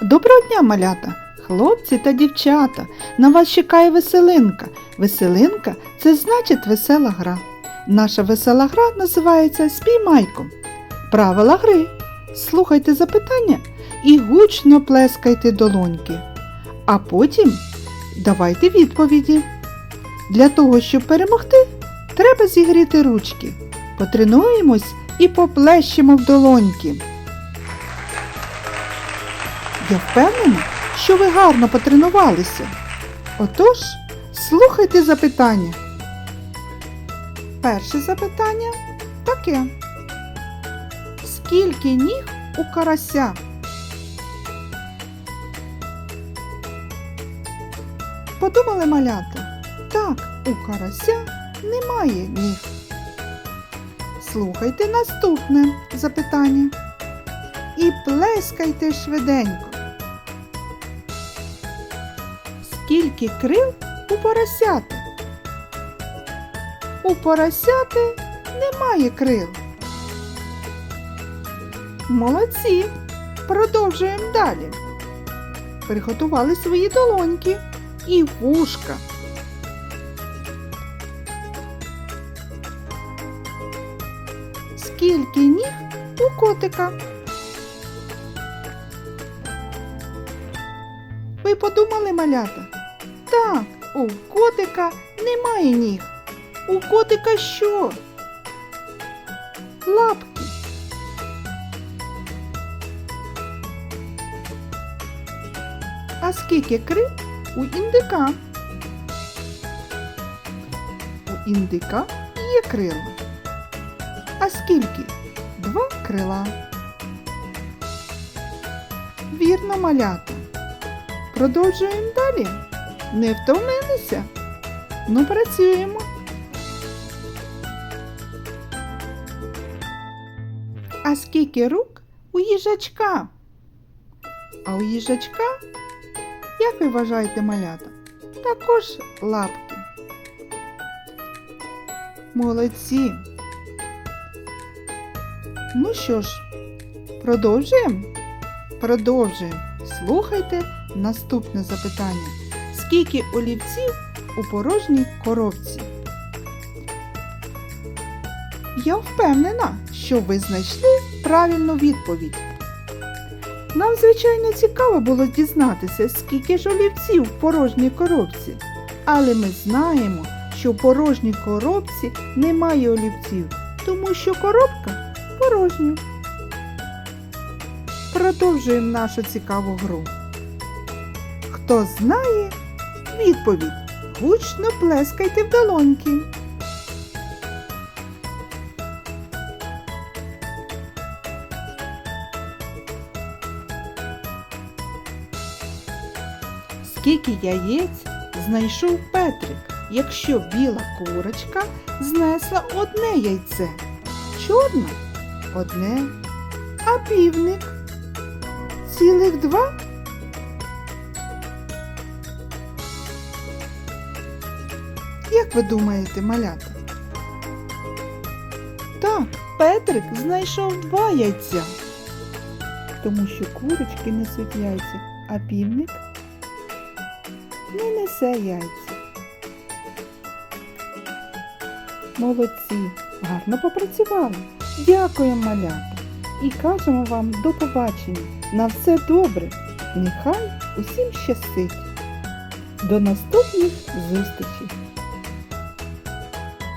Доброго дня, малята, хлопці та дівчата. На вас чекає веселинка. Веселинка це значить весела гра. Наша весела гра називається Спіймайко. Правила гри. Слухайте запитання і гучно плескайте долоньки. А потім давайте відповіді. Для того, щоб перемогти, треба зігріти ручки. Потренуємось і поплещемо в долоньки. Я впевнена, що ви гарно потренувалися. Отож, слухайте запитання. Перше запитання таке. Скільки ніг у карася? Подумали малята? Так, у карася немає ніг. Слухайте наступне запитання. І плескайте швиденько. Скільки крил у поросяти? У поросяти немає крил. Молодці. Продовжуємо далі. Приготували свої долоньки і вушка. Скільки ніг у котика? Ви подумали, малята? Так, у котика немає ніг. У котика що? Лапки. А скільки крил у індика? У індика є крила. А скільки? Два крила. Вірно, малята. Продовжуємо далі. Не втомилися? Ну, працюємо. А скільки рук у їжачка? А у їжачка, як ви вважаєте, малята? Також лапки. Молодці. Ну що ж, продовжуємо? Продовжуємо. Слухайте наступне запитання. Скільки олівців у порожній коробці? Я впевнена, що ви знайшли правильну відповідь. Нам, звичайно, цікаво було дізнатися, скільки ж олівців в порожній коробці. Але ми знаємо, що в порожній коробці немає олівців, тому що коробка порожня. Продовжуємо нашу цікаву гру. Хто знає відповідь, гучно плескайте в долоньки. Скільки яєць знайшов Петрик, якщо біла курочка знесла одне яйце? Чорне одне, а півник цілих два. Ви думаєте, малята? Так, Петрик знайшов два яйця, тому що курочки несуть яйця, а півник не несе яйця. Молодці, гарно попрацювали. Дякуємо, малята. І кажемо вам до побачення. На все добре. Нехай усім щастить. До наступних зустрічей!